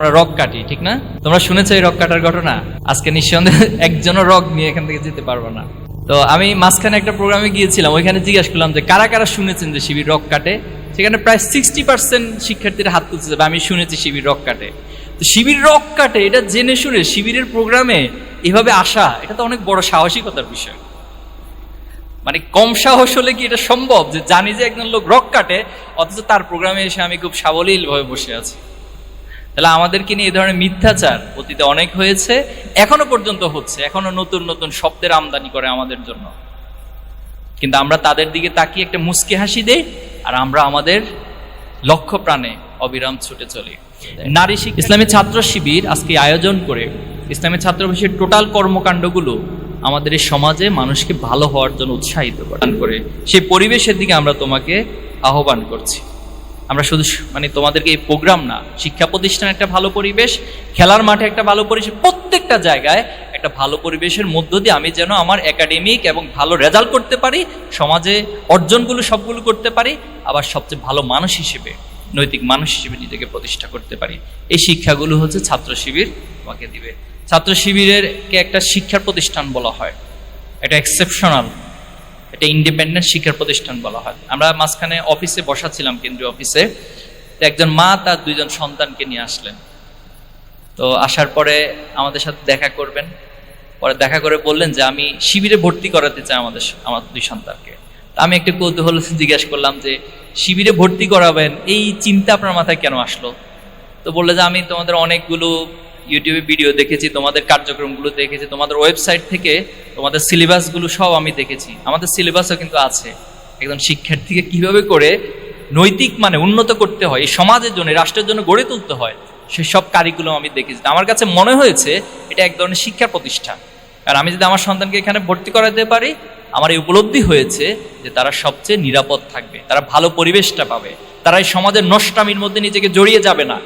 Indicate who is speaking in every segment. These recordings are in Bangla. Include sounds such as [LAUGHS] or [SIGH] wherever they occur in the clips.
Speaker 1: আমরা রক কাটি, ঠিক না? তোমরা শুনেছো এই রক কাটার ঘটনা? আজকে নিঃসন্দেহে একজনও রক নিয়ে এখান থেকে যেতে পারব না। তো আমি মাঝখানে একটা প্রোগ্রামে গিয়েছিলাম, ওইখানে জিজ্ঞাসা করলাম যে কারা কারা শুনেছেন যে শিবির রক কাটে? সেখানে প্রায় সিক্সটি পার্সেন্ট শিক্ষার্থীরা হাত তুলছে বা আমি শুনেছি শিবির রক কাটে। তো শিবির রক কাটে, এটা জেনে শুনে শিবিরের প্রোগ্রামে এভাবে আসা, এটা তো অনেক বড় সাহসিকতার বিষয়। মানে কম সাহস হলে কি এটা সম্ভব? যে জানি যে একজন লোক রক কাটে, অথচ তার প্রোগ্রামে এসে আমি খুব সাবলীল ভাবে বসে আছি। তাহলে আমাদেরকে নিয়ে এই ধরনের মিথ্যাচার অতীতে অনেক হয়েছে, এখনও পর্যন্ত হচ্ছে, এখনও নতুন নতুন শব্দের আমদানি করে আমাদের জন্য। কিন্তু আমরা তাদের দিকে তাকিয়ে একটা মুস্কি হাসি দেই, আর আমরা আমাদের লক্ষ্য প্রাণে অবিরাম ছুটে চলি। নারী শিক্ষা ইসলামী ছাত্র শিবির আজকে আয়োজন করে, ইসলামী ছাত্র শিবির টোটাল কর্মকাণ্ডগুলো আমাদের এই সমাজে মানুষকে ভালো হওয়ার জন্য উৎসাহিত করে। সেই পরিবেশের দিকে আমরা তোমাকে আহ্বান করছি। আমরা শুধু মানে তোমাদেরকে এই প্রোগ্রাম না, শিক্ষা প্রতিষ্ঠান একটা ভালো পরিবেশ, খেলার মাঠে একটা ভালো পরিবেশ, প্রত্যেকটা জায়গায় একটা ভালো পরিবেশের মধ্য দিয়ে আমি যেন আমার একাডেমিক এবং ভালো রেজাল্ট করতে পারি, সমাজে অর্জনগুলো সবগুলো করতে পারি, আবার সবচেয়ে ভালো মানুষ হিসেবে, নৈতিক মানুষ হিসেবে নিজেকে প্রতিষ্ঠা করতে পারি। এই শিক্ষাগুলো হচ্ছে ছাত্র শিবির তোমাকে দিবে। ছাত্র শিবিরেরকে একটা শিক্ষার প্রতিষ্ঠান বলা হয়। এটা এক্সেপশনাল এটা ইন্ডিপেন্ডেন্ট শিক্ষার প্রতিষ্ঠান বলা হয়। আমরা মাঝখানে অফিসে বসা ছিলাম কেন্দ্রীয় অফিসে একজন মা তার দুইজন সন্তানকে নিয়ে আসলেন। তো আসার পরে আমাদের সাথে দেখা করবেন। পরে দেখা করে বললেন যে, আমি শিবিরে ভর্তি করাতে চাই আমাদের আমার দুই সন্তানকে। আমি একটু কৌতূহল [LAUGHS] জিজ্ঞেস করলাম যে, শিবিরে ভর্তি করাবেন? এই চিন্তা আপনার মাথায় কেন আসলো? তো বললে যে, আমি তোমাদের অনেকগুলো ইউটিউবে ভিডিও দেখেছি, তোমাদের কার্যক্রমগুলো দেখেছি, তোমাদের ওয়েবসাইট থেকে তোমাদের সিলেবাসগুলো সব আমি দেখেছি। আমাদের সিলেবাসও কিন্তু আছে। একজন শিক্ষার্থীকে কীভাবে করে নৈতিক মানে উন্নত করতে হয়, এই সমাজের জন্য রাষ্ট্রের জন্য গড়ে তুলতে হয় সেসব কারিকুলাম আমি দেখেছি। আমার কাছে মনে হয়েছে, এটা এক ধরনের শিক্ষা প্রতিষ্ঠান। আর আমি যদি আমার সন্তানকে এখানে ভর্তি করাতে পারি, আমার এই উপলব্ধি হয়েছে যে তারা সবচেয়ে নিরাপদ থাকবে, তারা ভালো পরিবেশটা পাবে, তারা এই সমাজের নষ্টামির মধ্যে নিজেকে জড়িয়ে যাবে না।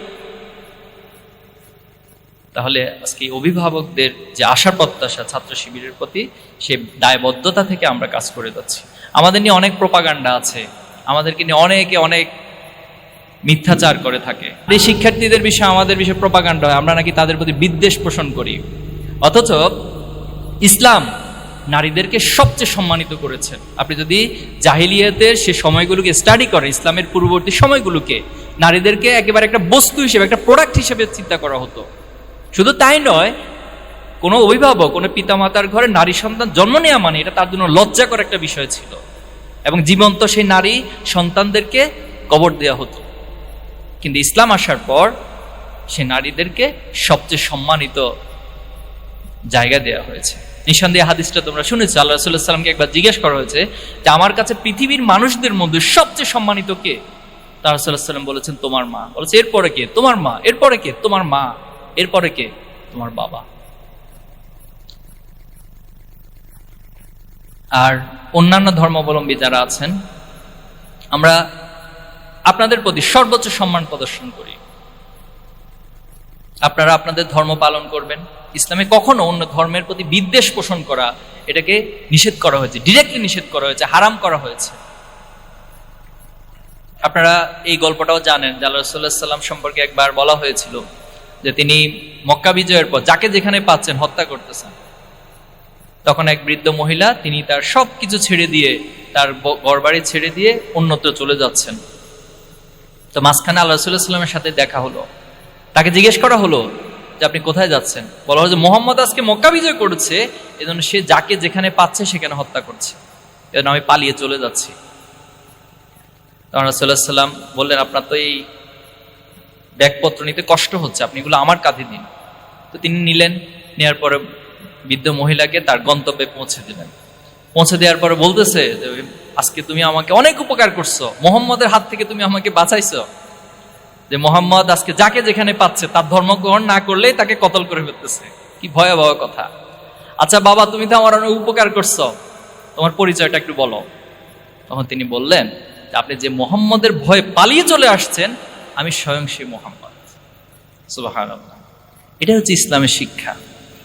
Speaker 1: তাহলে আজকে অভিভাবকদের যে আশা প্রত্যাশা ছাত্র শিবিরের প্রতি, সে দায়বদ্ধতা থেকে আমরা কাজ করে যাচ্ছি। আমাদের নিয়ে অনেক প্রপাগান্ডা আছে। আমাদেরকে নিয়ে অনেকে অনেক মিথ্যাচার করে থাকে। এই শিক্ষার্থীদের বিষয়ে, আমাদের বিষয়ে প্রপাগান্ডা হয়। আমরা নাকি তাদের প্রতি বিদ্বেষ পোষণ করি। অথচ ইসলাম নারীদেরকে সবচেয়ে সম্মানিত করেছেন আপনি যদি জাহিলিয়াতের সে সময়গুলোকে স্টাডি করেন, ইসলামের পূর্ববর্তী সময়গুলোকে, নারীদেরকে একেবারে একটা বস্তু হিসেবে, একটা প্রোডাক্ট হিসেবে চিন্তা করা হতো। শুধু তাই নয়, কোনো অভিভাবক, কোনো পিতামাতার ঘরে নারী সন্তান জন্ম নেওয়া মানে এটা তার জন্য লজ্জাকর একটা বিষয় ছিল। এবং জীবন্ত সেই নারী সন্তানদেরকে কবর দেওয়া হতো। কিন্তু ইসলাম আসার পর সে নারীদেরকে সবচেয়ে সম্মানিত জায়গা দেওয়া হয়েছে। নিঃসন্দেহে হাদিসটা তোমরা শুনেছো, আল্লাহ সাল্লামকে একবার জিজ্ঞেস করা হয়েছে যে আমার কাছে পৃথিবীর মানুষদের মধ্যে সবচেয়ে সম্মানিত কে? তার রসুল্লাহ সাল্লাম বলেছেন, তোমার মা। বলেছে, এরপরে কে? তোমার মা। এরপরে কে? তোমার মা। এরপরে কে? তোমার বাবা। আর অন্যান্য ধর্মাবলম্বী যারা আছেন, আমরা আপনাদের প্রতি সর্বোচ্চ সম্মান প্রদর্শন করি। আপনারা আপনাদের ধর্ম পালন করবেন। ইসলামে কখনো অন্য ধর্মের প্রতি বিদ্বেষ পোষণ করা, এটাকে নিষেধ করা হয়েছে ডিরেক্টলি নিষেধ করা হয়েছে, হারাম করা হয়েছে। আপনারা এই গল্পটাও জানেন সাল্লাহ সাল্লাম সম্পর্কে একবার বলা হয়েছিল যে তিনি মক্কা বিজয়ের পর যাকে যেখানে পাচ্ছেন হত্যা করতেছেন। তখন এক বৃদ্ধ মহিলা তিনি তার সব কিছু ছেড়ে দিয়ে, তার ঘরবাড়ি ছেড়ে দিয়ে অন্যত্র চলে যাচ্ছেন। তো মাঝখানে আল্লাহ সাল্লামের সাথে দেখা হলো। তাকে জিজ্ঞেস করা হলো যে আপনি কোথায় যাচ্ছেন? বলা হলো যে মোহাম্মদ আজকে মক্কা বিজয় করেছে, এজন্য সে যাকে যেখানে পাচ্ছে সেখানে হত্যা করছে। এজন্য আমি পালিয়ে চলে যাচ্ছি। তখন রাসুল্লাহ সাল্লাম বললেন, আপনার তো এই ব্যাগপত্র নিতে কষ্ট হচ্ছে, আপনি এগুলো আমার কাঁধে দিন তো তিনি নিলেন নেওয়ার পরে বৃদ্ধ মহিলাকে তার গন্তব্যে পৌঁছে দিলেন। পৌঁছে দেওয়ার পরে বলতেছে আজকে তুমি আমাকে অনেক উপকার করছ, মোহাম্মদের হাত থেকে তুমি আমাকে বাঁচাইছো। যে মোহাম্মদ আজকে যাকে যেখানে পাচ্ছে, তার ধর্মগ্রহণ না করলেই তাকে কতল করে ফেলতেছে। কি ভয়াবহ কথা। আচ্ছা বাবা, তুমি তো আমার অনেক উপকার করছ, তোমার পরিচয়টা একটু বলো। তখন তিনি বললেন আপনি যে মোহাম্মদের ভয়ে পালিয়ে চলে আসছেন আমি স্বয়ং সেই মোহাম্মদ। এটা হচ্ছে ইসলামের শিক্ষা।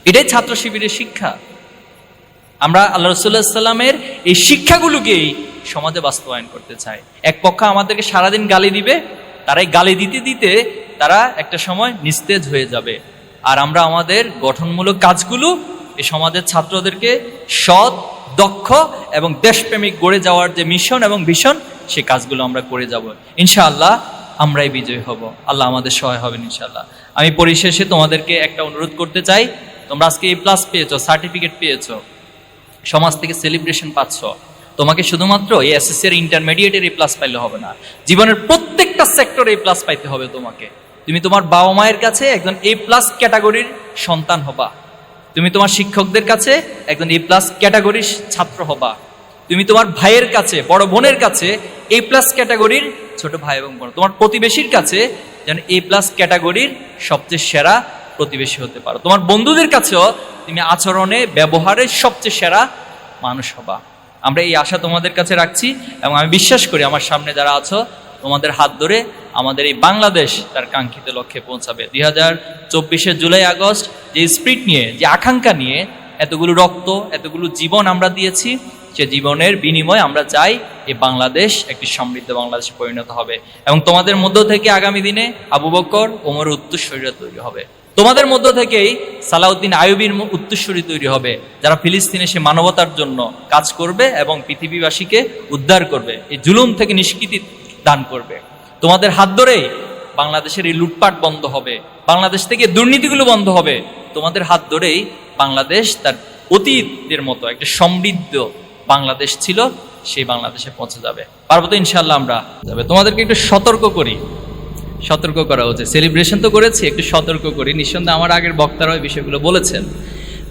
Speaker 1: এটাই ছাত্র শিবিরের শিক্ষা। আমরা আল্লাহ রসুল্লাহ সাল্লামের এই শিক্ষাগুলোকেই সমাজে বাস্তবায়ন করতে চাই। এক পক্ষ আমাদেরকে সারাদিন গালি দিবে, তারাই গালি দিতে দিতে তারা একটা সময় নিস্তেজ হয়ে যাবে। আর আমরা আমাদের গঠনমূলক কাজগুলো এই সমাজের ছাত্রদেরকে সৎ, দক্ষ এবং দেশপ্রেমিক গড়ে যাওয়ার যে মিশন এবং ভীষণ, সে কাজগুলো আমরা করে যাব। ইনশাআল্লাহ আমরাই বিজয়ী হব। আল্লাহ আমাদের সহায় হবেন ইনশাল্লাহ আমি পরিশেষে তোমাদেরকে একটা অনুরোধ করতে চাই। তোমরা আজকে এ প্লাস পেয়েছ সার্টিফিকেট পেয়েছ, সমাজ থেকে সেলিব্রেশন পাচ্ছ। তোমাকে শুধুমাত্র এই এসএসসি এর ইন্টারমিডিয়েটের এ প্লাস পাইলে হবে না, জীবনের প্রত্যেকটা সেক্টরে এ প্লাস পাইতে হবে তোমাকে। তুমি তোমার বাবা মায়ের কাছে একজন এ প্লাস ক্যাটাগরির সন্তান হবা। তুমি তোমার শিক্ষকদের কাছে একজন এ প্লাস ক্যাটাগরির ছাত্র হবা। তুমি তোমার ভাইয়ের কাছে, বড় বোনের কাছে এ প্লাস ক্যাটাগরির ছোট ভাই এবং বোন, তোমার প্রতিবেশীর কাছে যেন এ প্লাস ক্যাটাগরির সবচেয়ে সেরা প্রতিবেশী হতে পারো। তোমার বন্ধুদের কাছেও তুমি আচরণে, ব্যবহারে সবচেয়ে সেরা মানুষ হবা। আমরা এই আশা তোমাদের কাছে রাখছি এবং আমি বিশ্বাস করি আমার সামনে যারা আছো, তোমাদের হাত ধরে আমাদের এই বাংলাদেশ তার কাঙ্ক্ষিত লক্ষ্যে পৌঁছাবে। দুই হাজার চব্বিশে জুলাই, আগস্ট যে স্পিরিট নিয়ে, যে আকাঙ্ক্ষা নিয়ে এতগুলো রক্ত, এতগুলো জীবন আমরা দিয়েছি সে জীবনের বিনিময়ে আমরা চাই এ বাংলাদেশ, একটি সমৃদ্ধ বাংলাদেশে পরিণত হবে। এবং তোমাদের মধ্য থেকে আগামী দিনে আবু বকর ওমর উত্তরসূরিরা তৈরি হবে। তোমাদের মধ্য থেকেই সালাউদ্দিন আয়ুবীর উত্তরসূরি তৈরি হবে, যারা ফিলিস্তিনে সে মানবতার জন্য কাজ করবে এবং পৃথিবীবাসীকে উদ্ধার করবে এই জুলুম থেকে নিষ্কৃতি দান করবে। তোমাদের হাত ধরেই বাংলাদেশের এই লুটপাট বন্ধ হবে, বাংলাদেশ থেকে দুর্নীতিগুলো বন্ধ হবে। তোমাদের হাত ধরেই বাংলাদেশ তার অতীতের মতো, একটা সমৃদ্ধ বাংলাদেশ ছিল, সেই বাংলাদেশে পৌঁছে যাবে। পার্বত ইনশাল্লাহ আমরা যাবে। তোমাদেরকে একটু সতর্ক করি। সতর্ক করা উচিত। সেলিব্রেশন তো করেছি, একটু সতর্ক করি। নিঃসন্দেহে আমার আগের বক্তারা ওই বিষয়গুলো বলেছেন।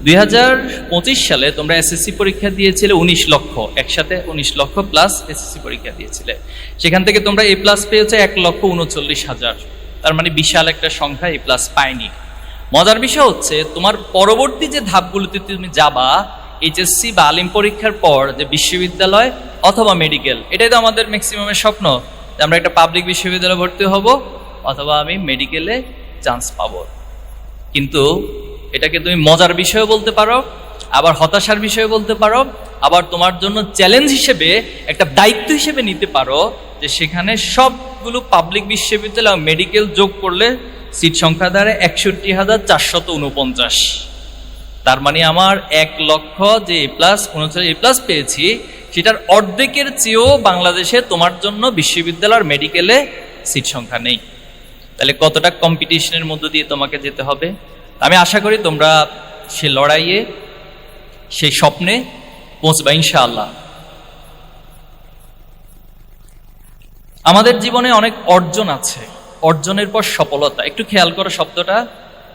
Speaker 1: দুই হাজার পঁচিশ সালে তোমরা এসএসসি পরীক্ষা দিয়েছিলে উনিশ লক্ষ। একসাথে উনিশ লক্ষ প্লাস এসএসসি পরীক্ষা দিয়েছিলে। সেখান থেকে তোমরা এ প্লাস পেয়েছ এক লক্ষ উনচল্লিশ হাজার। তার মানে বিশাল একটা সংখ্যা এ প্লাস পায়নি। মজার বিষয় হচ্ছে, তোমার পরবর্তী যে ধাপগুলোতে তুমি যাবা এইচএসসি বা আলিম পরীক্ষার পর যে বিশ্ববিদ্যালয় অথবা মেডিকেল এটাই তো আমাদের ম্যাক্সিমামের স্বপ্ন, যে আমরা একটা পাবলিক বিশ্ববিদ্যালয়ে ভর্তি হব অথবা আমি মেডিকেলে চান্স পাবো। কিন্তু এটাকে তুমি মজার বিষয় বলতে পারো, আবার হতাশার বিষয় বলতে পারো, আবার তোমার জন্য চ্যালেঞ্জ হিসেবে, একটা দায়িত্ব হিসেবে নিতে পারো যে সেখানে সবগুলো পাবলিক বিশ্ববিদ্যালয় মেডিকেল যোগ করলে সিট সংখ্যা দাঁড়ায় একষট্টি হাজার চারশত উনপঞ্চাশ তার মানে আমার এক লক্ষ যে এ প্লাস, উনচল্লিশ এ প্লাস পেয়েছি, সেটার অর্ধেকের চেয়েও বাংলাদেশে তোমার জন্য বিশ্ববিদ্যালয়ের মেডিকেলে সিট সংখ্যা নেই। তাহলে কতটা কম্পিটিশনের মধ্য দিয়ে তোমাকে যেতে হবে? আমি আশা করি তোমরা সে লড়াইয়ে সেই স্বপ্নে পৌঁছবা ইনশাআল্লাহ। আমাদের জীবনে অনেক অর্জন আছে। অর্জনের পর সফলতা। একটু খেয়াল করো শব্দটা।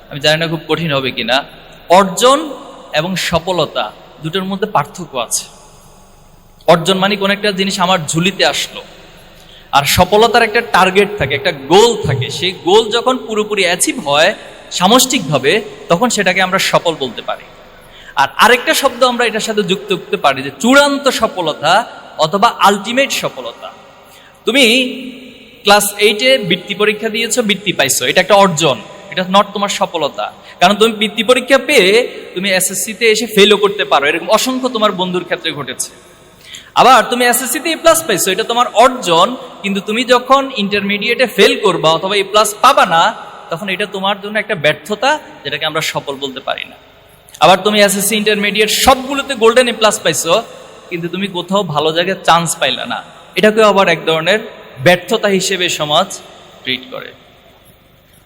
Speaker 1: আমি জানি না খুব কঠিন হবে কিনা। অর্জন এবং সফলতা দুটোর মধ্যে পার্থক্য আছে। অর্জন মানে কোন একটা জিনিস আমার ঝুলিতে আসলো। আর সফলতার একটা টার্গেট থাকে, একটা গোল থাকে। সেই গোল যখন পুরোপুরি অ্যাচিভ হয়, সামষ্টিকভাবে, তখন সেটাকে আমরা সফল বলতে পারি। আর আরেকটা শব্দ আমরা এটার সাথে যুক্ত করতে পারি যে চূড়ান্ত সফলতা অথবা আলটিমেট সফলতা। তুমি ক্লাস এইটে বৃত্তি পরীক্ষা দিয়েছ, বৃত্তি পাইছো। এটা একটা অর্জন, এটা নট তোমার সফলতা। কারণ তুমি বৃত্তি পরীক্ষা পেয়ে তুমি এসএসসিতে এসে ফেলও করতে পারো। এরকম অসংখ্য তোমার বন্ধুর ক্ষেত্রে ঘটেছে। আবার তুমি এসএসসিতে এ প্লাস পাইছো, এটা তোমার অর্জন, কিন্তু তুমি যখন ইন্টারমিডিয়েটে ফেল করবা অথবা এ প্লাস পাবা না, তখন এটা তোমার জন্য একটা ব্যর্থতা যেটাকে আমরা সফল বলতে পারি না। আবার তুমি এসএসসি ইন্টারমিডিয়েট সবগুলোতে গোল্ডেন এ প্লাস পাইছো, কিন্তু তুমি কোথাও ভালো জায়গায় চান্স পাইলা না। এটাকেও আবার এক ধরনের ব্যর্থতা হিসেবে সমাজ ট্রিট করে।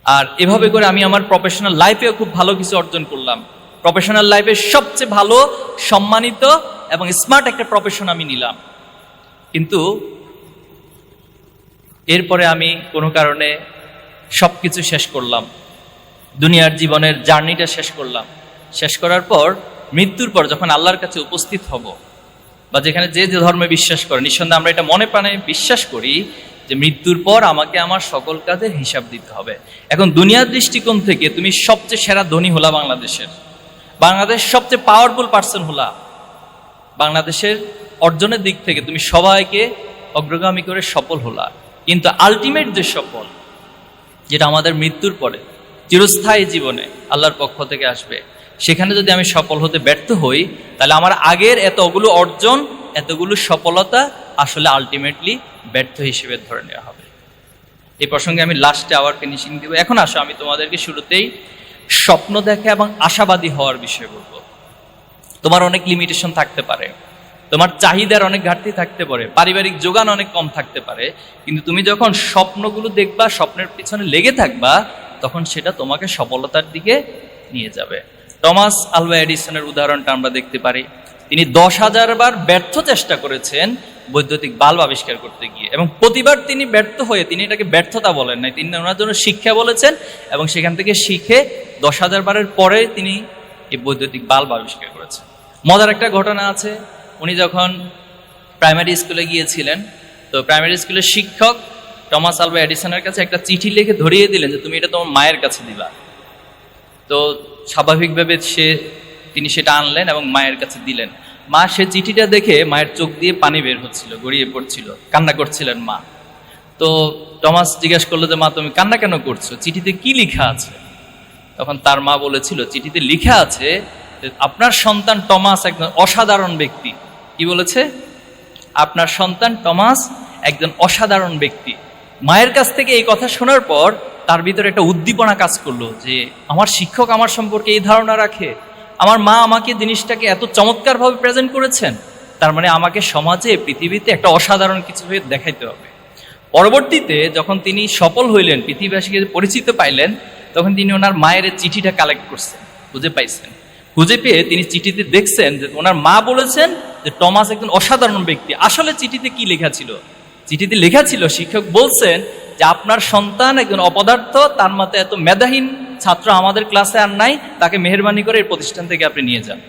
Speaker 1: আর এভাবে করে আমি আমার প্রফেশনাল লাইফেও খুব ভালো কিছু অর্জন করলাম। প্রফেশনাল লাইফে সবচেয়ে ভালো, সম্মানিত এবং স্মার্ট একটা প্রফেশন আমি নিলাম। কিন্তু এরপরে আমি কোনো কারণে সব কিছু শেষ করলাম। দুনিয়ার জীবনের জার্নিটা শেষ করলাম। শেষ করার পর, মৃত্যুর পর যখন আল্লাহর কাছে উপস্থিত হব বা যেখানে যে যে ধর্মে বিশ্বাস করে, নিঃসন্দেহে আমরা এটা মনে প্রাণে বিশ্বাস করি যে মৃত্যুর পর আমাকে আমার সকল কাজের হিসাব দিতে হবে। এখন দুনিয়ার দৃষ্টিকোণ থেকে তুমি সবচেয়ে সেরা ধনী হলা বাংলাদেশের। বাংলাদেশ সবচেয়ে পাওয়ারফুল পার্সন হলা। বাংলাদেশের অর্জনের দিক থেকে তুমি সবাইকে অগ্রগামী করে সফল হলা। কিন্তু আলটিমেট যে সফল, যেটা আমাদের মৃত্যুর পরে, চিরস্থায়ী জীবনে আল্লাহর পক্ষ থেকে আসবে। সেখানে যদি আমি সফল হতে ব্যর্থ হই, তাহলে আমার আগের এতগুলো অর্জন এতগুলো সফলতা আসলে আলটিমেটলি ব্যর্থ হিসেবে ধরে নেওয়া হবে। এই প্রসঙ্গে আমি লাস্টে আবার ফিনিশিং দিব। এখন আসো, আমি তোমাদেরকে শুরুতেই স্বপ্ন দেখা এবং আশাবাদী হওয়ার বিষয়ে বলব। তোমার অনেক লিমিটেশন থাকতে পারে। তোমার চাহিদার অনেক ঘাটতি থাকতে পারে। পারিবারিক যোগান অনেক কম থাকতে পারে। কিন্তু তুমি যখন স্বপ্নগুলো দেখবা, স্বপ্নের পিছনে লেগে থাকবা, তখন সেটা তোমাকে সফলতার দিকে নিয়ে যাবে। টমাস আলভা এডিসনের উদাহরণটা আমরা দেখতে পারি। তিনি দশ হাজার বার ব্যর্থ চেষ্টা করেছেন বৈদ্যুতিক বাল্ব আবিষ্কার করতে গিয়ে। এবং প্রতিবার তিনি ব্যর্থ হয়ে তিনি এটাকে ব্যর্থতা বলেন নাই। তিনি ওনার জন্য শিক্ষা বলেছেন এবং সেখান থেকে শিখে দশ হাজার বারের পরে তিনি এই বৈদ্যুতিক বাল্ব আবিষ্কার করেছেন। মজার একটা ঘটনা আছে। উনি যখন প্রাইমারি স্কুলে গিয়েছিলেন, তো প্রাইমারি স্কুলের শিক্ষক টমাস আলভা এডিসনের কাছে একটা চিঠি লিখে ধরিয়ে দিলেন যে, তুমি এটা তোমার মায়ের কাছে দিবা। তো স্বাভাবিকভাবে সে তিনি সেটা আনলেন এবং মায়ের কাছে দিলেন। মা সে চিঠিটা দেখে মায়ের চোখ দিয়ে পানি বের হচ্ছিল, গড়িয়ে পড়ছিল, কান্না করছিলেন মা। তো টমাস জিজ্ঞেস করল যে, মা, তুমি কান্না কেন করছ? চিঠিতে কি লেখা আছে? তখন তার মা বলেছিল, চিঠিতে লেখা আছে আপনার সন্তান টমাস একজন অসাধারণ ব্যক্তি। কি বলেছে? আপনার সন্তান টমাস একজন অসাধারণ ব্যক্তি। মায়ের কাছ থেকে এই কথা শোনার পর তার ভিতরে একটা উদ্দীপনা কাজ করল যে, আমার শিক্ষক আমার সম্পর্কে এই ধারণা রাখে আমার মা আমাকে জিনিসটাকে এত চমৎকারভাবে প্রেজেন্ট করেছেন, তার মানে আমাকে সমাজে, পৃথিবীতে একটা অসাধারণ কিছু হয়ে দেখাইতে হবে। পরবর্তীতে যখন তিনি সফল হইলেন, পৃথিবীবাসীকে পরিচিত পাইলেন, তখন তিনি ওনার মায়ের চিঠিটা কালেক্ট করছেন, খুঁজে পাইছেন। খুঁজে পেয়ে তিনি চিঠিতে দেখছেন যে ওনার মা বলেছেন যে টমাস একজন অসাধারণ ব্যক্তি। আসলে চিঠিতে কি লেখা ছিল? চিঠিতে লেখা ছিল, শিক্ষক বলছেন যে আপনার সন্তান একজন অপদার্থ, তার মতো এত মেধাহীন ছাত্র আমাদের ক্লাসে আর নাই, তাকে মেহরবানি করে এই প্রতিষ্ঠান থেকে আপনি নিয়ে যান।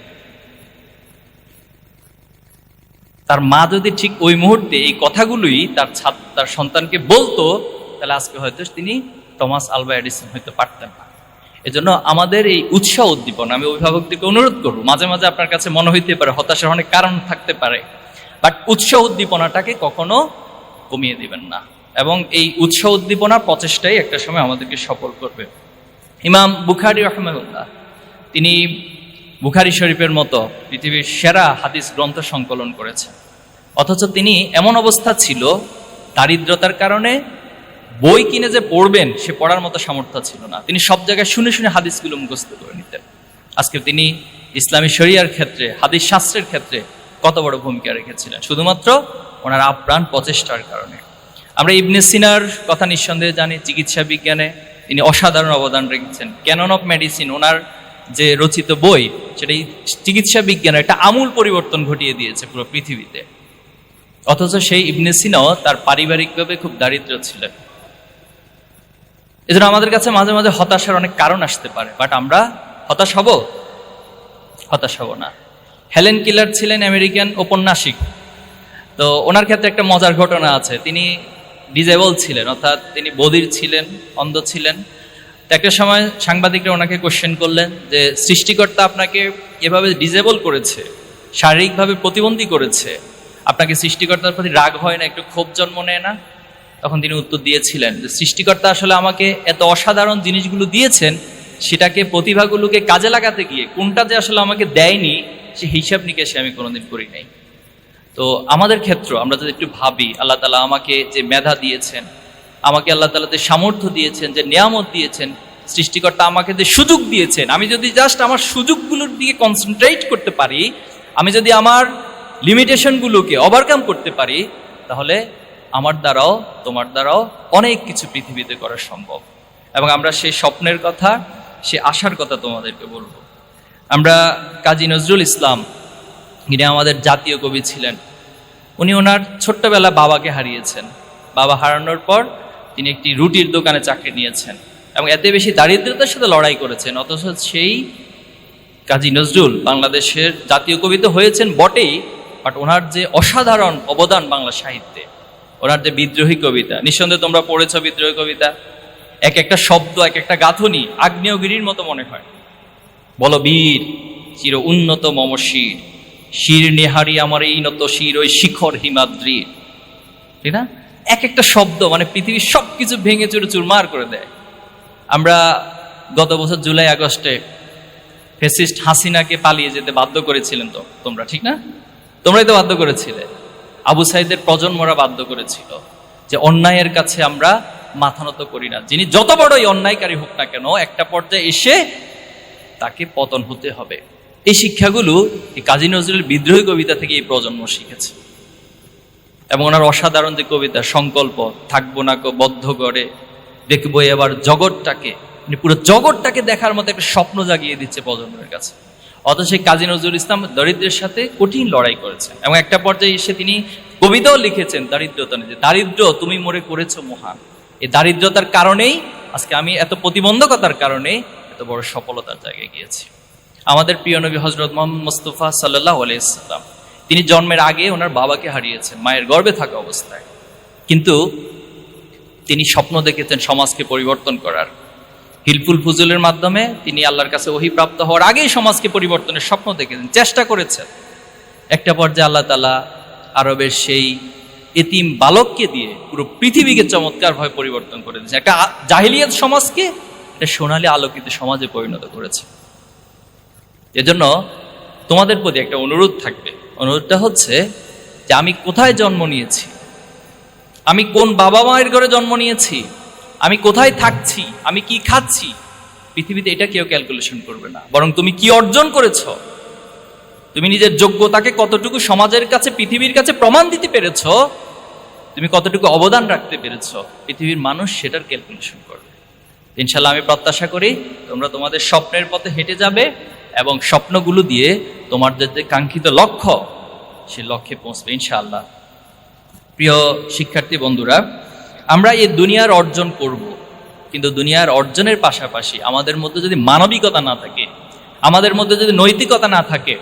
Speaker 1: তার মা যদি ঠিক ওই মুহূর্তে এই কথাগুলোই তার তার সন্তানকে বলতো, তাহলে আজকে হয়তো তিনি টমাস আলবা এডিসন হইতে পারতেন না। এজন্য আমাদের এই উৎসাহ উদ্দীপন, আমি অভিভাবকদেরকে অনুরোধ করব, মাঝে মাঝে আপনার কাছে মনে হইতে পারে, হতাশার অনেক কারণ থাকতে পারে, বাট উৎসাহ উদ্দীপনাটাকে কখনো কমিয়ে দিবেন না। এবং এই উৎসাহ উদ্দীপনার প্রচেষ্টাই একটা সময় আমাদেরকে সফল করবে। ইমাম বুখারি রহমানুল্লাহ তিনি বুখারি শরীফের মতো পৃথিবীর সেরা হাদিস গ্রন্থ সংকলন করেছেন। অথচ তিনি এমন অবস্থা ছিল, দারিদ্রতার কারণে বই কিনে যে পড়বেন, সে পড়ার মতো সামর্থ্য ছিল না। তিনি সব জায়গায় শুনে শুনে হাদিসগুলো মুখস্থ করে নিতেন। আজকে তিনি ইসলামী শরিয়ার ক্ষেত্রে, হাদিস শাস্ত্রের ক্ষেত্রে কত বড় ভূমিকা রেখেছিলেন। শুধুমাত্র ওনার আপ্রাণ প্রচেষ্টার কারণে। আমরা ইবনে সিনার কথা নিঃসন্দেহে জানি, চিকিৎসা বিজ্ঞানে তিনি অসাধারণ অবদান রেখেছেন। ক্যানন অফ মেডিসিন ওনার যে রচিত বই, সেটা চিকিৎসা বিজ্ঞানের একটা আমূল পরিবর্তন ঘটিয়ে দিয়েছে পুরো পৃথিবীতে। অথচ সেই ইবনে সিনাও তার পারিবারিকভাবে খুব দারিদ্র ছিলেন। এজন্য আমাদের কাছে মাঝে মাঝে হতাশার অনেক কারণ আসতে পারে বাট আমরা হতাশ হব? হতাশ হব না। হেলেন কিলার ছিলেন আমেরিকান ঔপন্যাসিক। তো ওনার ক্ষেত্রে একটা মজার ঘটনা আছে। তিনি ডিজেবল ছিলেন, অর্থাৎ তিনি বধির ছিলেন, অন্ধ ছিলেন। তো একটা সময় সাংবাদিকরা ওনাকে কোশ্চেন করলেন যে, সৃষ্টিকর্তা আপনাকে এভাবে ডিজেবল করেছে, শারীরিকভাবে প্রতিবন্ধী করেছে, আপনাকে সৃষ্টিকর্তার প্রতি রাগ হয় না, একটু ক্ষোভ জন্ম নেয় না? তখন তিনি উত্তর দিয়েছিলেন যে, সৃষ্টিকর্তা আসলে আমাকে এত অসাধারণ জিনিসগুলো দিয়েছেন, সেটাকে প্রতিভাগুলোকে কাজে লাগাতে গিয়ে কোনটা যে আসলে আমাকে দেয়নি, সে হিসাব নিকেশে আমি কোনোদিন করি নাই। তো আমাদের ক্ষেত্র আমরা যদি একটু ভাবি, আল্লাহ তালা আমাকে যে মেধা দিয়েছেন, আমাকে আল্লাহ তালা যে সামর্থ্য দিয়েছেন, যে নিয়ামত দিয়েছেন, সৃষ্টিকর্তা আমাকে যে সুযোগ দিয়েছেন, আমি যদি জাস্ট আমার সুযোগগুলোর দিকে কনসেন্ট্রেট করতে পারি, আমি যদি আমার লিমিটেশনগুলোকে ওভারকাম করতে পারি, তাহলে আমার দ্বারাও, তোমার দ্বারাও অনেক কিছু পৃথিবীতে করা সম্ভব। এবং আমরা সেই স্বপ্নের কথা সে আশার কথা তোমাদেরকে বলব। আমরা কাজী নজরুল ইসলাম যিনি আমাদের জাতীয় কবি ছিলেন। উনি ওনার ছোট্টবেলা বাবাকে হারিয়েছেন। বাবা হারানোর পর তিনি একটি রুটির দোকানে চাকরি নিয়েছেন এবং এতে বেশি দারিদ্রতার সাথে লড়াই করেছেন, অথচ সেই কাজী নজরুল বাংলাদেশের জাতীয় কবি তো হয়েছেন বটেই বাট ওনার যে অসাধারণ অবদান বাংলা সাহিত্যে, ওনার যে বিদ্রোহী কবিতা, নিঃসন্দেহে তোমরা পড়েছ বিদ্রোহী কবিতা, এক একটা শব্দ, এক একটা গাঁথনি আগ্নেয়গিরির মতো মনে হয়। বলো বীর চির উন্নত মম শির শির নেহারি আমার এই নত শির, ওই শিখর হিমাদ্রি। ঠিক না? এক একটা শব্দ মানে পৃথিবীর সব কিছু ভেঙে চুরে চুরমার করে দেয়। আমরা গত বছর জুলাই, আগস্টে ফেসিস্ট হাসিনাকে পালিয়ে যেতে বাধ্য করেছিলেন তো, তোমরা, ঠিক না? তোমরাই তো বাধ্য করেছিলে। আবু সাইদের প্রজন্মরা বাধ্য করেছিল যে অন্যায়ের কাছে আমরা মাথা নত করি না। যিনি যত বড়ই অন্যায়কারী হোক না কেন, একটা পর্যায়ে এসে তাকে পতন হতে হবে। এই শিক্ষাগুলো কাজী নজরুলের বিদ্রোহী কবিতা থেকে এই প্রজন্ম শিখেছে। এবং ওনার অসাধারণ যে কবিতা, সংকল্প থাকব না কো, বদ্ধ করে দেখব এবার জগৎটাকে। মানে পুরো জগৎটাকে দেখার মতো একটা স্বপ্ন জাগিয়ে দিচ্ছে প্রজন্মের কাছে। অথচ সেই কাজী নজরুল ইসলাম দরিদ্রের সাথে কঠিন লড়াই করেছেন। এবং একটা পর্যায়ে এসে তিনি কবিতাও লিখেছেন দারিদ্রতা নিয়ে যে, দারিদ্র তুমি মরে করেছ মহান। এই দারিদ্রতার কারণেই আজকে আমি এত প্রতিবন্ধকতার কারণে এত বড় সফলতার জায়গায় গিয়েছি। আমাদের প্রিয় নবী হজরত মোহাম্মদ মুস্তফা সাল্লাহ আলাইসাল্লাম তিনি জন্মের আগে ওনার বাবাকে হারিয়েছেন, মায়ের গর্বে থাকা অবস্থায়। কিন্তু তিনি স্বপ্ন দেখেছেন সমাজকে পরিবর্তন করার। হিলফুল ফুজুলের মাধ্যমে তিনি আল্লাহর কাছে অহিপ্রাপ্ত হওয়ার আগেই সমাজকে পরিবর্তনের স্বপ্ন দেখেছেন, চেষ্টা করেছেন। একটা পর্যায়ে আল্লাহ তালা আরবের সেই এতিম বালককে দিয়ে পুরো পৃথিবীকে চমৎকারভাবে পরিবর্তন করে দিয়েছে একটা জাহিলিয়াত সমাজকে একটা সোনালী আলোকিত সমাজে পরিণত করেছে। এজন্য তোমাদের প্রতি একটা অনুরোধ থাকবে। অনুরোধটা হচ্ছে যে আমি কোথায় জন্ম নিয়েছি? আমি কোন বাবা মায়ের ঘরে জন্ম নিয়েছি? আমি কোথায় থাকছি? আমি কি খাচ্ছি? পৃথিবীতে এটা কেউ ক্যালকুলেশন করবে না। বরং তুমি কি অর্জন করেছ? তুমি নিজের যোগ্যতাকে কতটুকু সমাজের কাছে, পৃথিবীর কাছে প্রমাণ দিতে পেরেছ? তুমি কতটুকু অবদান রাখতে পেরেছ? পৃথিবীর মানুষ সেটার ক্যালকুলেশন করবে। ইনশাল্লাহ আমি প্রত্যাশা করি তোমরা তোমাদের স্বপ্নের পথে হেঁটে যাবে। এবং স্বপ্নগুলো দিয়ে তোমার যে কাঙ্ক্ষিত লক্ষ্য, সে লক্ষ্যে পৌঁছবে ইনশাআল্লাহ। প্রিয় শিক্ষার্থী বন্ধুরা, আমরা এই দুনিয়ার অর্জন করব, কিন্তু দুনিয়ার অর্জনের পাশাপাশি আমাদের মধ্যে যদি মানবিকতা না থাকে, আমাদের মধ্যে যদি নৈতিকতা না থাকে,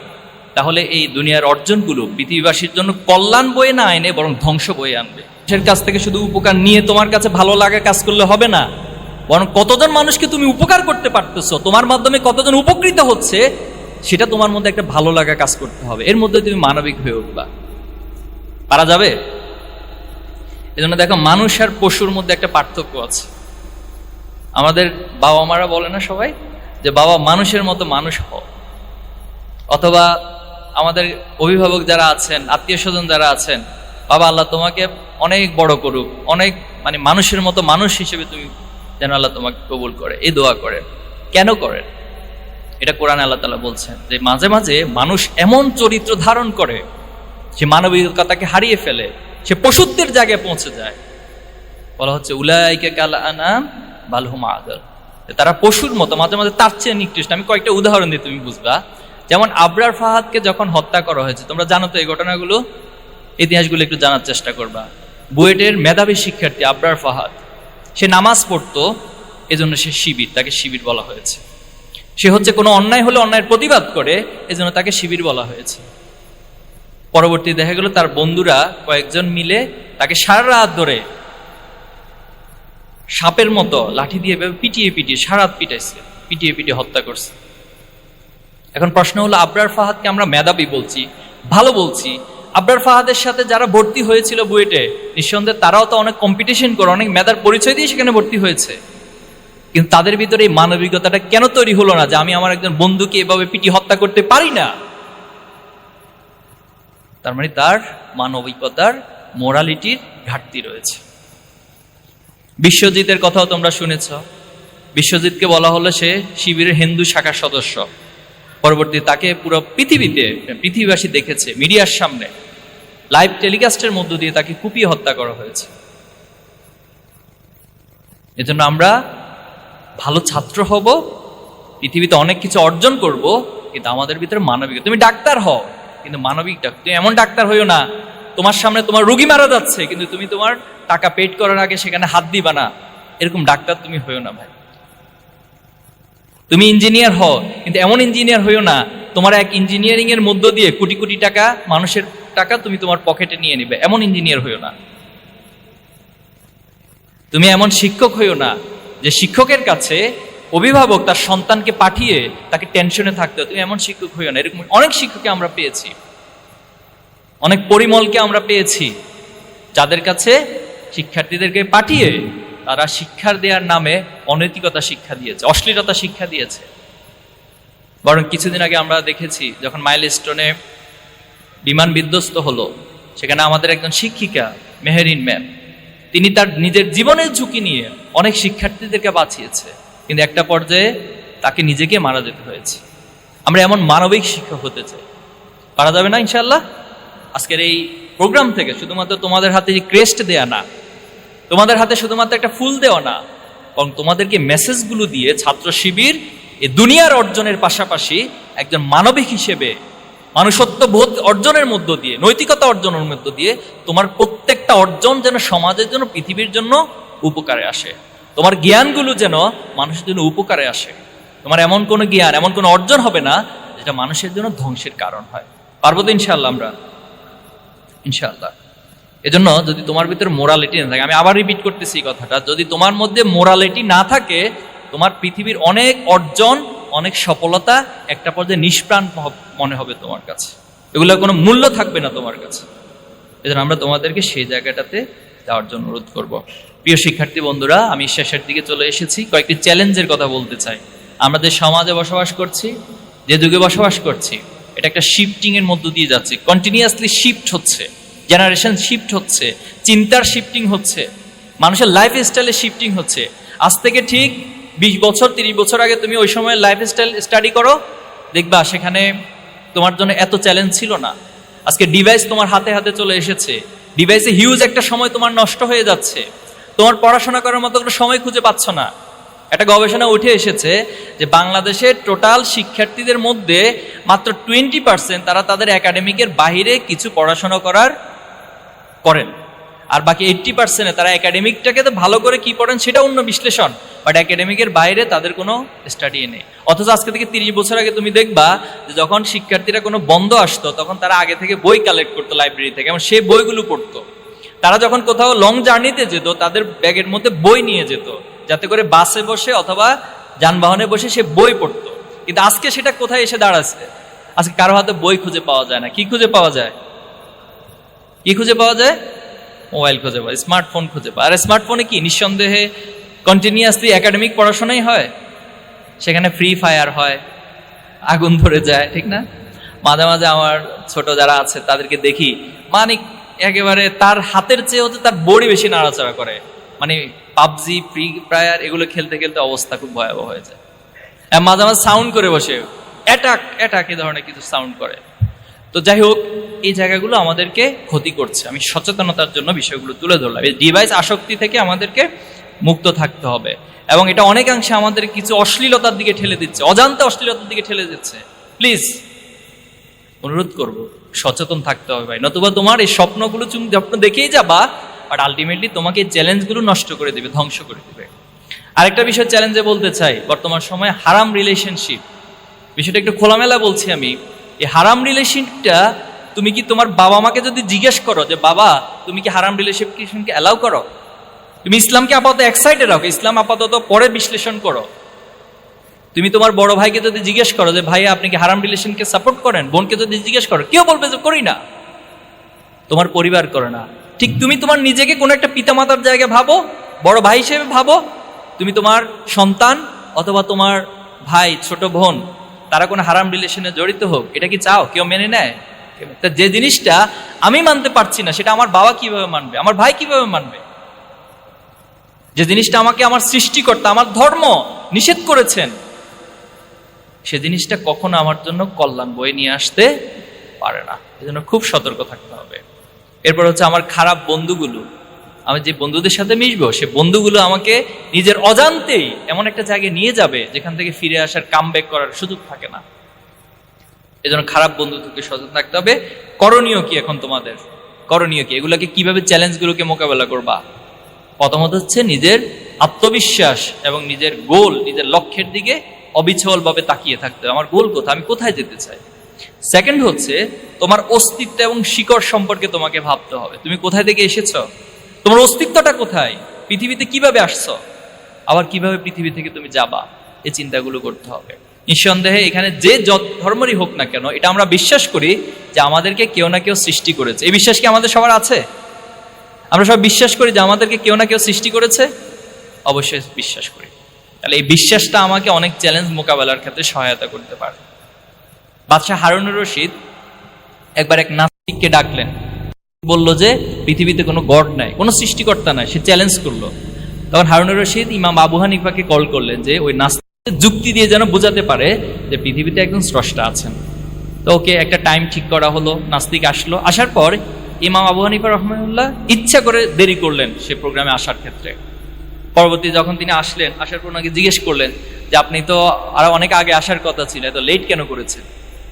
Speaker 1: তাহলে এই দুনিয়ার অর্জনগুলো পৃথিবীবাসীর জন্য কল্যাণ বয়ে না আইনে বরং ধ্বংস বয়ে আনবে। কাছ থেকে শুধু উপকার নিয়ে তোমার কাছে ভালো লাগা কাজ করলে হবে না। বরং কতজন মানুষকে তুমি উপকার করতে পারতেছো, তোমার মাধ্যমে কতজন উপকৃত হচ্ছে, সেটা তোমার মধ্যে একটা ভালো লাগা কাজ করতে হবে। এর মধ্যে তুমি মানবিক হয়ে উঠবা। পারা যাবে? এজন্য দেখো, মানুষ আর পশুর মধ্যে একটা পার্থক্য আছে। আমাদের বাবা মারা বলে না সবাই? যে বাবা মানুষের মতো মানুষ হও। অথবা আমাদের অভিভাবক যারা আছেন আত্মীয় স্বজন যারা আছেন, বাবা আল্লাহ তোমাকে অনেক বড় করুক, অনেক মানে মানুষের মতো মানুষ হিসেবে তুমি যেন আল্লাহ তোমাকে কবুল করে। এই দোয়া করে কেন করেন? এটা কোরআন আল্লাহ তালা বলছেন যে মাঝে মাঝে মানুষ এমন চরিত্র ধারণ করে, সে মানবিকতাকে হারিয়ে ফেলে, সে পশুত্বের জায়গায় পৌঁছে যায়। বলা হচ্ছে, উলাইকে কাল আনাম বালহুম আদল তারা পশুর মতো, মাঝে মাঝে তার চেয়ে নিকৃষ্ট। আমি কয়েকটা উদাহরণ দিয়ে তুমি বুঝবা। যেমন আবরার ফাহাদকে যখন হত্যা করা হয়েছে, তোমরা জানো তো এই ঘটনাগুলো? ইতিহাসগুলো একটু জানার চেষ্টা করবা। বুয়েটের মেধাবী শিক্ষার্থী আবরার ফাহাদ। সে নামাজ পড়তো, এজন্য সে শিবির, তাকে শিবির বলা হয়েছে। সে হচ্ছে কোনো অন্যায় হলে অন্যায়ের প্রতিবাদ করে, এজন্য তাকে শিবির বলা হয়েছে। পরবর্তী দেখা গেল, তার বন্ধুরা কয়েকজন মিলে তাকে সারা রাত ধরে সাপের মতো লাঠি দিয়ে পিটিয়ে পিটিয়ে, সারা রাত পিটাইছে, পিটিয়ে পিটিয়ে হত্যা করছে। এখন প্রশ্ন হলো, আবরার ফাহাদকে আমরা মেধাবী বলছি, ভালো বলছি আবরার ফাহাদের সাথে যারা ভর্তি হয়েছিল বুয়েটে, নিঃসন্দেহে তারাও তো অনেক কম্পিটিশন করে, অনেক মেধার পরিচয় দিয়ে সেখানে ভর্তি হয়েছে। কিন্তু তাদের ভিতরে এই মানবিকতাটা কেন তৈরি হলো না যে আমি আমার একজন বন্ধুকে এভাবে পিটি হত্যা করতে পারি না? তার মানে তার মানবিকতার মোরালিটির ঘাটতি রয়েছে। বিশ্বজিতের কথাও তোমরা শুনেছ। বিশ্বজিৎকে বলা হলো সে শিবিরের হিন্দু শাখার সদস্য। পরবর্তী তাকে পুরো পৃথিবীতে, পৃথিবীবাসী দেখেছে, মিডিয়ার সামনে। লাইভ টেলিকাস্টের মধ্য দিয়ে তাকে কুপিয়ে হত্যা করা হয়েছে। এজন্য আমরা ভালো ছাত্র হব, পৃথিবীতে অনেক কিছু অর্জন করব, কিন্তু আমাদের ভিতরে মানবিক। তুমি ডাক্তার হও, কিন্তু মানবিক ডাক্তার। তুমি এমন ডাক্তার হইও না, তোমার সামনে তোমার রুগী মারা যাচ্ছে, কিন্তু তুমি তোমার টাকা পেড করার আগে সেখানে হাত দিবা না। এরকম ডাক্তার তুমি হইও না ভাই। তুমি ইঞ্জিনিয়ার হও, কিন্তু এমন ইঞ্জিনিয়ার হইও না, তোমার এক ইঞ্জিনিয়ারিং এর মধ্য দিয়ে কোটি কোটি টাকা মানুষের টাকা তুমি তোমার পকেটে নিয়ে নিবে। এমন ইঞ্জিনিয়ার হইও না। তুমি এমন শিক্ষক হইও না যে শিক্ষকের কাছে অভিভাবক তার সন্তানকে পাঠিয়ে তাকে টেনশনে থাকতে। তুমি এমন শিক্ষক হইও না। এরকম অনেক শিক্ষককে আমরা পেয়েছি। অনেক পরিমলকে আমরা পেয়েছি। যাদের কাছে শিক্ষার্থীদেরকে পাঠিয়ে তারা শিক্ষার দেওয়ার নামে অনৈতিকতা শিক্ষা দিয়েছে, অশ্লীলতা শিক্ষা দিয়েছে। বরং কিছুদিন আগে আমরা দেখেছি, যখন মাইলস্টোনে বিমান বিধ্বস্ত হলো। সেখানে আমাদের একজন শিক্ষিকা, মেহেরিন ম্যাম, তিনি তার নিজের জীবনের ঝুঁকি নিয়ে অনেক শিক্ষার্থীদেরকে বাঁচিয়েছে। কিন্তু একটা পর্যায়ে তাকে নিজেকে মারা যেতে হয়েছে। আমরা এমন মানবিক শিক্ষক হতে চাই। পারা যাবে না ইনশাল্লাহ আজকের এই প্রোগ্রাম থেকে শুধুমাত্র তোমাদের হাতে যে ক্রেস্ট দেয়া না, তোমাদের হাতে শুধুমাত্র একটা ফুল দেওয়া না, বরং তোমাদেরকে মেসেজগুলো দিয়ে ছাত্র শিবির এ দুনিয়ার অর্জনের পাশাপাশি একজন মানবিক হিসেবে মানুষত্ব বোধ অর্জনের মধ্য দিয়ে, নৈতিকতা অর্জনের মধ্য দিয়ে তোমার প্রত্যেকটা অর্জন যেন সমাজের জন্য, পৃথিবীর জন্য উপকারে আসে। তোমার জ্ঞানগুলো যেন মানুষের জন্য উপকারে আসে। তোমার এমন কোনো জ্ঞান, এমন কোনো অর্জন হবে না যেটা মানুষের জন্য ধ্বংসের কারণ হয়। পারব তো ইনশাল্লাহ আমরা? ইনশাল্লাহ এজন্য যদি তোমার ভিতরে মোরালিটি না থাকে, আমি আবার রিপিট করতেছি কথাটা, যদি তোমার মধ্যে মোরালিটি না থাকে, তোমার পৃথিবীর অনেক অর্জন অনেক সফলতা একটা পর্যায়ে নিষ্প্রাণ মনে হবে তোমার কাছে। এগুলোর কোনো মূল্য থাকবে না তোমার কাছে। এজন্য আমরা তোমাদেরকে সেই জায়গাটাতে যাওয়ার জন্য অনুরোধ করব। প্রিয় শিক্ষার্থী বন্ধুরা, আমি শেষের দিকে চলে এসেছি। কয়েকটি চ্যালেঞ্জের কথা বলতে চাই। আমরা যে সমাজে বসবাস করছি, যে যুগে বসবাস করছি, এটা একটা শিফটিং এর মধ্য দিয়ে যাচ্ছে। কন্টিনিউয়াসলি শিফট হচ্ছে। জেনারেশন শিফট হচ্ছে। চিন্তার শিফটিং হচ্ছে। মানুষের লাইফ স্টাইলে শিফটিং হচ্ছে। আজ থেকে ঠিক বিশ বছর, তিরিশ বছর আগে তুমি ওই সময় লাইফ স্টাইল স্টাডি করো, দেখবা সেখানে তোমার জন্য এত চ্যালেঞ্জ ছিল না। আজকে ডিভাইস তোমার হাতে হাতে চলে এসেছে। ডিভাইসে হিউজ একটা সময় তোমার নষ্ট হয়ে যাচ্ছে। তোমার পড়াশোনা করার মতো কোনো সময় খুঁজে পাচ্ছ না। একটা গবেষণা উঠে এসেছে যে বাংলাদেশের টোটাল শিক্ষার্থীদের মধ্যে মাত্র টোয়েন্টি পার্সেন্ট তারা তাদের একাডেমিকের বাইরে কিছু পড়াশোনা করার করেন। আর বাকি এইট্টি পার্সেন্টে তারা একাডেমিকটাকে তো ভালো করে কি পড়েন সেটা অন্য বিশ্লেষণ। বাট একাডেমিকের বাইরে তাদের কোনো স্টাডি নেই। অথচ আজকে থেকে তিরিশ বছর আগে তুমি দেখবা যে যখন শিক্ষার্থীরা কোনো বন্ধ আসতো, তখন তারা আগে থেকে বই কালেক্ট করতো লাইব্রেরি থেকে, এবং সেই বইগুলো পড়তো। তারা যখন কোথাও লং জার্নিতে যেত, তাদের ব্যাগের মধ্যে বই নিয়ে যেত, যাতে করে বাসে বসে অথবা যানবাহনে বসে সে বই পড়তো। কিন্তু আজকে সেটা কোথায় এসে দাঁড়াচ্ছে? আজকে কারও হাতে বই খুঁজে পাওয়া যায় না। কি খুঁজে পাওয়া যায়? কি খুঁজে পাওয়া যায়? মোবাইল খুঁজে পাওয়া স্মার্টফোন খুঁজে পাওয়া আর স্মার্টফোনে কি? নিঃসন্দেহে কন্টিনিউয়াসলি একাডেমিক পড়াশোনাই হয়, সেখানে ফ্রি ফায়ার হয়, আগুন ধরে যায়, ঠিক না? মাঝে মাঝে আমার ছোট যারা আছে, তাদেরকে দেখি মানে একেবারে তার হাতের চেয়ে হচ্ছে তার বড়ি বেশি নাড়াচাড়া করে। মানে পাবজি, ফ্রি ফায়ার, এগুলো খেলতে খেলতে অবস্থা খুব ভয়াবহ হয়ে যায়। আর মাঝে মাঝে সাউন্ড করে বসে অ্যাটাক অ্যাটাক এই ধরনের কিছু সাউন্ড করে। তো যাই হোক, এই জায়গাগুলো আমাদেরকে ক্ষতি করছে। আমি সচেতনতার জন্য বিষয়গুলো তুলে ধরলাম। এই ডিভাইস আসক্তি থেকে আমাদেরকে মুক্ত থাকতে হবে। এবং এটা অনেকাংশে আমাদের কিছু অশ্লীলতার দিকে ঠেলে দিচ্ছে, অজান্তে অশ্লীলতার দিকে ঠেলে দিচ্ছে। প্লিজ, অনুরোধ করব, সচেতন থাকতে হবে ভাই। নতুবা তোমার এই স্বপ্নগুলো তুমি স্বপ্ন দেখেই যাবা বাট আলটিমেটলি তোমাকে চ্যালেঞ্জগুলো নষ্ট করে দেবে, ধ্বংস করে দেবে। আরেকটা বিষয় চ্যালেঞ্জে বলতে চাই, বর্তমান সময়ে হারাম রিলেশনশিপ বিষয়টা একটু খোলামেলা বলছি আমি। এই হারাম রিলেশনটা তুমি কি তোমার বাবা মাকে যদি জিজ্ঞেস করো যে, বাবা, তুমি কি হারাম রিলেশনকে অ্যালাউ করো? তুমি ইসলামকে আপাতত এক সাইডে রাখো, ইসলাম আপাতত পরে বিশ্লেষণ করো। তুমি তোমার বড় ভাইকে যদি জিজ্ঞেস করো যে ভাই আপনি কি হারাম রিলেশনকে সাপোর্ট করেন? বোনকে যদি জিজ্ঞেস করো, কেউ বলবে যে, করি না। তোমার পরিবার করে না। ঠিক তুমি তোমার নিজেকে কোনো একটা পিতামাতার জায়গায় ভাবো, বড় ভাই হিসেবে ভাবো, তুমি তোমার সন্তান অথবা তোমার ভাই, ছোট বোন, তারা কোনো হারাম রিলেশনে জড়িত হোক, এটা কি চাও? কেউ মেনে নেয়? তা যে জিনিসটা আমি মানতে পারছি না, সেটা আমার বাবা কীভাবে মানবে? আমার ভাই কীভাবে মানবে? যে জিনিসটা আমাকে আমার সৃষ্টিকর্তা, আমার ধর্ম নিষেধ করেছেন, সে জিনিসটা কখনো আমার জন্য কল্যাণ বয়ে নিয়ে আসতে পারে না। এজন্য খুব সতর্ক থাকতে হবে। এরপর হচ্ছে আমার খারাপ বন্ধুগুলো। আমি যে বন্ধুদের সাথে মিশবো, সে বন্ধুগুলো আমাকে নিজের অজান্তেই এমন একটা জায়গায় নিয়ে যাবে, যেখান থেকে ফিরে আসার কাম করার সুযোগ থাকে না। এজন্য খারাপ বন্ধু থেকে সচেতন থাকতে হবে। করণীয় কি এখন তোমাদের? করণীয় কি? এগুলোকে কীভাবে চ্যালেঞ্জগুলোকে মোকাবেলা করবা? প্রথমত হচ্ছে নিজের আত্মবিশ্বাস এবং নিজের গোল, নিজের লক্ষ্যের দিকে অবিচলভাবে তাকিয়ে থাকতে হবে আমার গোল কোথায়? আমি কোথায় যেতে চাই? সেকেন্ড হচ্ছে, তোমার অস্তিত্ব এবং শিকড় সম্পর্কে তোমাকে ভাবতে হবে। তুমি কোথায় থেকে এসেছ? তোমার অস্তিত্বটা কোথায়? পৃথিবীতে কীভাবে আসছ? আবার কীভাবে পৃথিবী থেকে তুমি যাবা? এই চিন্তাগুলো করতে হবে। নিঃসন্দেহে এখানে যে ধর্মেরই হোক না কেন, এটা আমরা বিশ্বাস করি যে আমাদেরকে কেউ না কেউ সৃষ্টি করেছে। এই বিশ্বাস কি আমাদের সবার আছে? আমরা সব বিশ্বাস করি যে আমাদেরকে কেউ না কেউ সৃষ্টি করেছে? অবশ্যই বিশ্বাস করি। তাহলে এই বিশ্বাসটা আমাকে অনেক চ্যালেঞ্জ মোকাবেলার ক্ষেত্রে সহায়তা করতে পারে। বাদশাহ হারুনুর রশিদ একবার এক নাস্তিককে ডাকলেন। বলল যে, পৃথিবীতে কোনো গড নাই, কোনো সৃষ্টিকর্তা নাই, সে চ্যালেঞ্জ করল। তখন হারুনুর রশিদ ইমাম আবু হানিফাকে কল করলেন যে, ওই নাস্তিক যুক্তি দিয়ে যেন বোঝাতে পারে যে পৃথিবীতে একজন স্রষ্টা আছেন। তো ওকে একটা টাইম ঠিক করা হলো, নাস্তিক আসলো। আসার পর ইমাম আবু হানিফা রহমানুল্লাহ ইচ্ছা করে দেরি করলেন সে প্রোগ্রামে আসার ক্ষেত্রে। পরবর্তী যখন তিনি আসলেন, আসার পর ওনাকে জিজ্ঞেস করলেন যে, আপনি তো আরও অনেক আগে আসার কথা ছিল, এত লেট কেন করেছেন?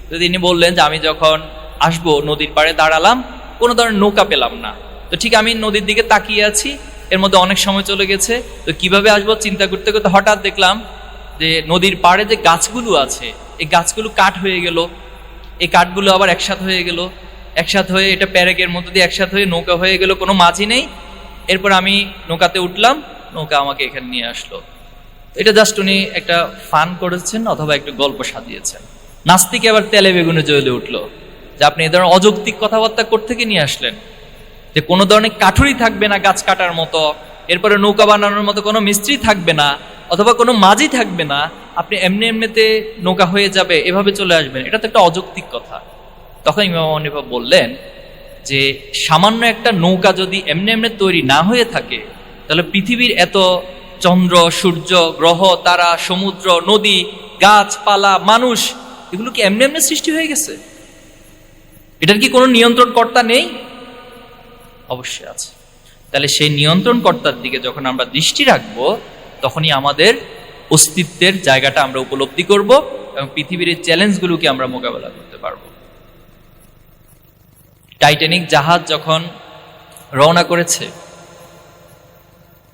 Speaker 1: তো তিনি বললেন যে, আমি যখন আসব, নদীর পাড়ে দাঁড়ালাম, কোনো ধরনের নৌকা পেলাম না। তো ঠিক আমি নদীর দিকে তাকিয়ে আছি, এর মধ্যে অনেক সময় চলে গেছে, তো কীভাবে আসব চিন্তা করতে করতে হঠাৎ দেখলাম যে, নদীর পাড়ে যে গাছগুলো আছে, এই গাছগুলো কাঠ হয়ে গেল। এই কাঠগুলো আবার একসাথ হয়ে গেল। একসাথ হয়ে, এটা প্যারেকের মধ্যে দিয়ে একসাথ হয়ে নৌকা হয়ে গেল, কোনো মাঝি নেই। এরপর আমি নৌকাতে উঠলাম, নৌকা আমাকে এখানে নিয়ে আসলো। এটা জাস্ট উনি একটা ফান করেছেন অথবা একটা গল্প সাজিয়েছেন। নাস্তিকে আবার তেলে বেগুনে জ্বলে উঠল। যে আপনি এ ধরনের অযৌক্তিক কথাবার্তা করতে নিয়ে আসলেন? যে কোনো ধরনের কাঠুরি থাকবে না গাছ কাটার মতো, এরপরে নৌকা বানানোর মতো কোনো মিস্ত্রি থাকবে না, অথবা কোনো মাঝি থাকবে না, আপনি এমনি এমনিতে নৌকা হয়ে যাবে, এভাবে চলে আসবেন। এটা তো একটা অযৌক্তিক কথা। তখন ইমাম বললেন যে, সামান্য একটা নৌকা যদি এমনি এমনি তৈরি না হয়ে থাকে, তাহলে পৃথিবীর এত চন্দ্র, সূর্য, গ্রহ, তারা, সমুদ্র, নদী, গাছপালা, মানুষ, এগুলো কি এমনি এমনি সৃষ্টি হয়ে গেছে? এটার কি কোনো নিয়ন্ত্রণ কর্তা নেই? অবশ্যই আছে। তাহলে সেই নিয়ন্ত্রণ কর্তার দিকে যখন আমরা দৃষ্টি রাখব, তখনই আমাদের অস্তিত্বের জায়গাটা আমরা উপলব্ধি করব এবং পৃথিবীর এই চ্যালেঞ্জগুলোকে আমরা মোকাবেলা করতে পারব টাইটানিক জাহাজ যখন রওনা করেছে,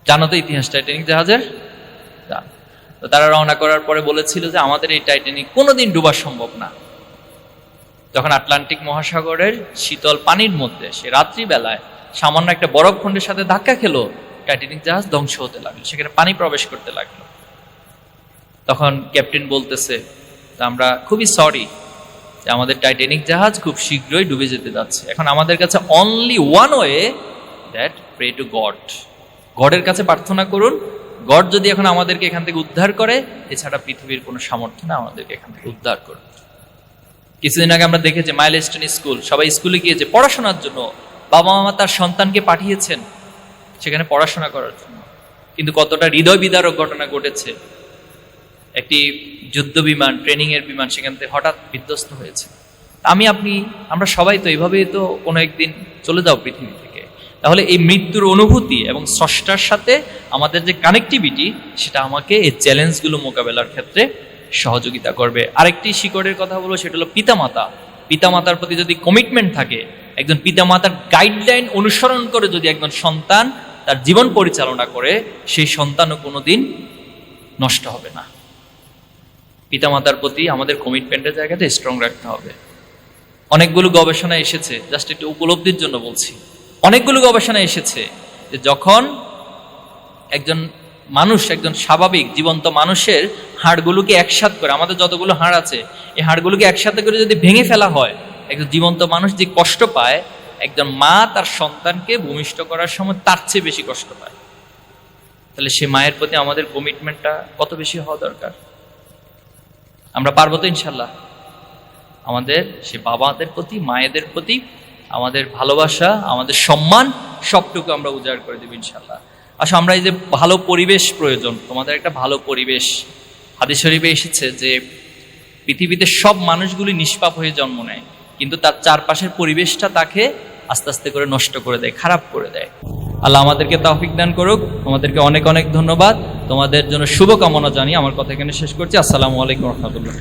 Speaker 1: জানো তো ইতিহাস টাইটানিক জাহাজের? তো তারা রওনা করার পরে বলেছিল যে আমাদের এই টাইটানিক কোনোদিন ডুবা সম্ভব না। যখন আটলান্টিক মহাসাগরের শীতল পানির মধ্যে সে রাত্রিবেলায় সামান্য একটা বরফ খণ্ডের সাথে ধাক্কা খেলো, টাইটানিক জাহাজ ধ্বংস হতে লাগল, সেখানে পানি প্রবেশ করতে লাগল। তখন ক্যাপ্টেন বলতেছে আমরা খুবই সরি যে আমাদের টাইটানিক জাহাজ খুব শীঘ্রই ডুবে যেতে যাচ্ছে। এখন আমাদের কাছে only one way that pray to God গডের কাছে প্রার্থনা করুন। গড যদি এখন আমাদেরকে এখান থেকে উদ্ধার করে, এছাড়া পৃথিবীর কোনো সামর্থ্য না আমাদেরকে এখান থেকে উদ্ধার করুন। কিছুদিন আগে আমরা দেখেছি মাইলস্টোন স্কুল সবাই স্কুলে গিয়েছে পড়াশোনার জন্য বাবা মামা তার সন্তানকে পাঠিয়েছেন, সেখানে পড়াশোনা করার জন্য। কিন্তু কতটা হৃদয় বিদারক ঘটনা ঘটেছে। একটি যুদ্ধ বিমান ট্রেনিং এর বিমান সেখান থেকে হঠাৎ বিধ্বস্ত হয়েছে। আমি, আপনি, আমরা সবাই তো এইভাবেই তো কোনো একদিন চলে যাও পৃথিবী থেকে। তাহলে এই মৃত্যুর অনুভূতি এবং স্রষ্টার সাথে আমাদের যে কানেক্টিভিটি সেটা আমাকে এই চ্যালেঞ্জগুলো মোকাবেলার ক্ষেত্রে সহযোগিতা করবে। আরেকটি শিকড়ের কথা বলব, সেটা হলো পিতামাতা। পিতামাতার প্রতি যদি কমিটমেন্ট থাকে, একজন পিতামাতার গাইডলাইন অনুসরণ করে যদি একজন সন্তান তার জীবন পরিচালনা করে, সেই সন্তানও কোনোদিন নষ্ট হবে না। পিতামাতার প্রতি আমাদের কমিটমেন্টের জায়গাটা স্ট্রং রাখতে হবে। অনেকগুলো গবেষণা এসেছে জাস্ট একটু উপলব্ধির জন্য বলছি। অনেকগুলো গবেষণা এসেছে যে যখন একজন মানুষ, একজন স্বাভাবিক, জীবন্ত মানুষের হাড়গুলোকে একসাথ করে, আমাদের যতগুলো হাড় আছে, এই হাড়গুলোকে একসাথে করে যদি ভেঙে ফেলা হয়, একজন জীবন্ত মানুষ যে কষ্ট পায়, একজন মা তার সন্তানকে ভূমিষ্ঠ করার সময় তার চেয়ে বেশি কষ্ট পায়। তাহলে সে মায়ের প্রতি আমাদের কমিটমেন্টটা কত বেশি হওয়া দরকার? আমরা পারব তো ইনশাল্লাহ আমাদের, সে বাবাদের প্রতি, মায়েদের প্রতি, আমাদের ভালোবাসা, আমাদের সম্মান, সবটুকু আমরা উজাড় করে দেবো ইনশাল্লাহ আসলে আমরা এই যে ভালো পরিবেশ প্রয়োজন, তোমাদের একটা ভালো পরিবেশ। হাদিস শরীফে এসেছে যে, পৃথিবীতে সব মানুষগুলি নিষ্পাপ হয়ে জন্ম নেয়, কিন্তু তার চারপাশের পরিবেশটা তাকে আস্তে আস্তে করে নষ্ট করে দেয়, খারাপ করে দেয়। আল্লাহ আমাদেরকে তৌফিক দান করুক। তোমাদেরকে অনেক অনেক ধন্যবাদ। তোমাদের জন্য শুভকামনা জানিয়ে আমার কথা এখানে শেষ করছি। আসসালামু আলাইকুম রহমতুল্লাহ।